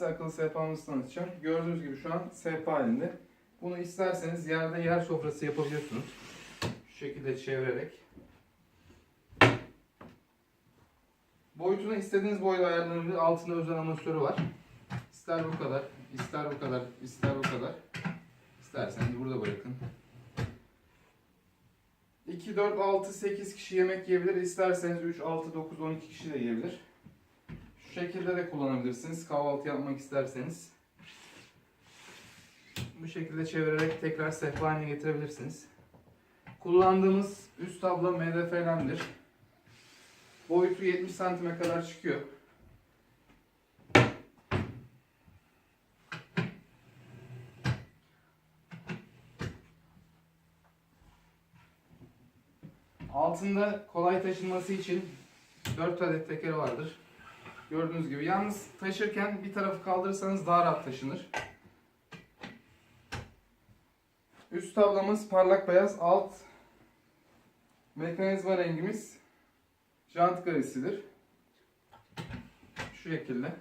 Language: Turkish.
akıllı sehpamızı tanıtacağım. Gördüğünüz gibi şu an sehpa halinde. Bunu isterseniz yerde yer sofrası yapabiliyorsunuz. Şu şekilde çevirerek. Boyutunu istediğiniz boyda ayarlanabilir. Altında özel amatörü var. İster bu kadar, ister bu kadar, ister bu kadar. İsterseniz burada bırakın. 2, 4, 6, 8 kişi yemek yiyebilir. İsterseniz 3, 6, 9, 12 kişi de yiyebilir. Şu şekilde de kullanabilirsiniz. Kahvaltı yapmak isterseniz. Bu şekilde çevirerek tekrar sehpa haline getirebilirsiniz. Kullandığımız üst tablo MDF'lendir. Boyutu 70 santime kadar çıkıyor. Altında kolay taşınması için 4 adet tekeri vardır. Gördüğünüz gibi. Yalnız taşırken bir tarafı kaldırırsanız daha rahat taşınır. Üst tablamız parlak beyaz. Alt mekanizma rengimiz jant garisidir. Şu şekilde.